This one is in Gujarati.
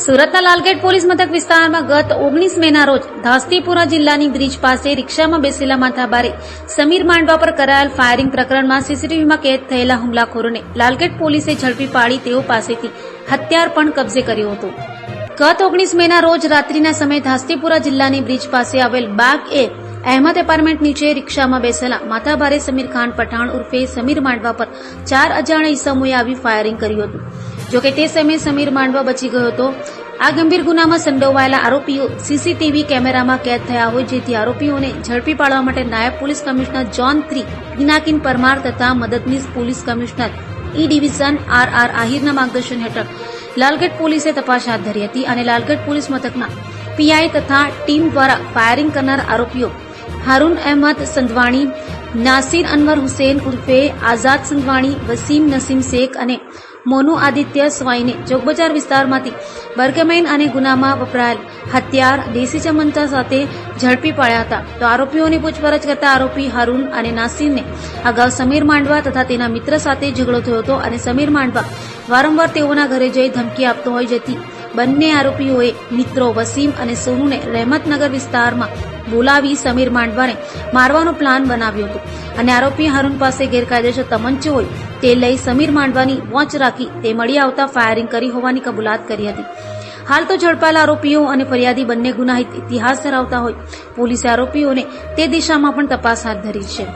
સુરતના લાલગેટ પોલીસ મથક વિસ્તારમાં ગત ઓગણીસ મેના રોજ ધાસ્તીપુરા જિલ્લાની બ્રિજ પાસે રિક્ષામાં બેસેલા માથાભારે સમીર માંડવા પર કરાયેલ ફાયરિંગ પ્રકરણમાં સીસીટીવીમાં કેદ થયેલા હુમલાખોરોને લાલગેટ પોલીસે ઝડપી પાડી તેઓ પાસેથી હથિયાર પણ કબજે કર્યું હતું. ગત ઓગણીસ મેના રોજ રાત્રિના સમયે ધાસ્તીપુરા જિલ્લાની બ્રિજ પાસે આવેલ બાગ એ અહેમદ એપાર્ટમેન્ટ નીચે રિક્ષામાં બેસેલા માથાભારે સમીર ખાન પઠાણ ઉર્ફે સમીર માંડવા પર ચાર અજાણ્યા ઈસમોએ આવી ફાયરિંગ કર્યું હતું. જોકે તે સમયે સમીર માંડવા બચી ગયો હતો. આ ગંભીર ગુનામાં સંડોવાયેલા આરોપીઓ સીસીટીવી કેમેરામાં કેદ થયા હોય, જેથી આરોપીઓને ઝડપી પાડવા માટે નાયબ police commissioner zone three Pinakin Parmar તથા મદદનીશ police commissioner E division R R આહિરના માર્ગદર્શન હેઠળ લાલગઢ પોલીસે તપાસ હાથ ધરી હતી અને લાલગઢ પોલીસ મથકના પીઆઈ તથા ટીમ દ્વારા ફાયરિંગ કરનાર આરોપીઓ હારૂન અહેમદ સંધવાણી, નાસિર અનવર હુસેન ઉર્ફે આઝાદ સંધવાણી, વસીમ નસીમ શેખ અને મોનુ આદિત્ય સ્વાઈને ચોકબજાર વિસ્તારમાંથી બર્ગમેન અને ગુનામાં વપરાયેલ હથિયાર દેશી ચમંચા સાથે ઝડપી પાડ્યા હતા. તો આરોપીઓની પૂછપરછ કરતા આરોપી હરુણ અને નાસિરને અગાઉ સમીર માંડવા તથા તેના મિત્ર સાથે ઝઘડો થયો હતો અને સમીર માંડવા વારંવાર તેઓના ઘરે જઈ ધમકી આપતો હોય જેથી બંને આરોપીઓએ મિત્રો વસીમ અને સોનુને રહેમતનગર વિસ્તારમાં બોલાવી સમીર માંડવાને મારવાનો પ્લાન બનાવ્યો હતો. અને આરોપી હારૂન પાસે ગેરકાયદેસર તમંચો હોય તે લઈ સમીર માંડવાની વોચ રાખી તે મળી આવતા ફાયરિંગ કરી હોવાની કબૂલાત કરી હતી. હાલ તો ઝડપાયેલા આરોપીઓ અને ફરિયાદી બંને ગુનાહિત ઇતિહાસ ધરાવતા હોય. પોલીસે આરોપીઓને તે દિશામાં પણ તપાસ હાથ ધરી છે.